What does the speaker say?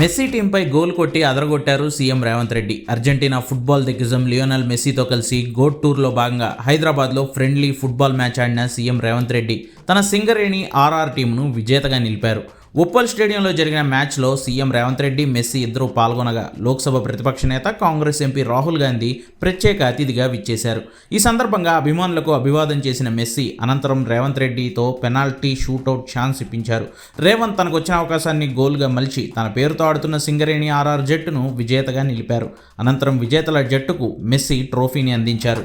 Messy టీంపై goal కొట్టి అదరగొట్టారు CM Revanth Reddy. Argentina football దిగ్గజం Lionel మెస్సీతో కలిసి గోట్ టూర్లో భాగంగా హైదరాబాద్లో ఫ్రెండ్లీ ఫుట్బాల్ మ్యాచ్ ఆడిన సీఎం రేవంత్ రెడ్డి తన సింగరేణి ఆర్ఆర్ టీంను విజేతగా నిలిపారు. ఉప్పల్ స్టేడియంలో జరిగిన మ్యాచ్లో సీఎం రేవంత్ రెడ్డి మెస్సీ ఇద్దరూ పాల్గొనగా లోక్సభ ప్రతిపక్ష నేత కాంగ్రెస్ ఎంపీ రాహుల్ గాంధీ ప్రత్యేక అతిథిగా విచ్చేశారు. ఈ సందర్భంగా అభిమానులకు అభివాదం చేసిన మెస్సీ అనంతరం రేవంత్ రెడ్డితో పెనాల్టీ షూటౌట్ ఛాన్స్ ఇప్పించారు. రేవంత్ తనకు వచ్చిన అవకాశాన్ని గోల్గా మలిచి తన పేరుతో ఆడుతున్న సింగరేణి ఆర్ఆర్ జట్టును విజేతగా నిలిపారు. అనంతరం విజేతల జట్టుకు మెస్సీ ట్రోఫీని అందించారు.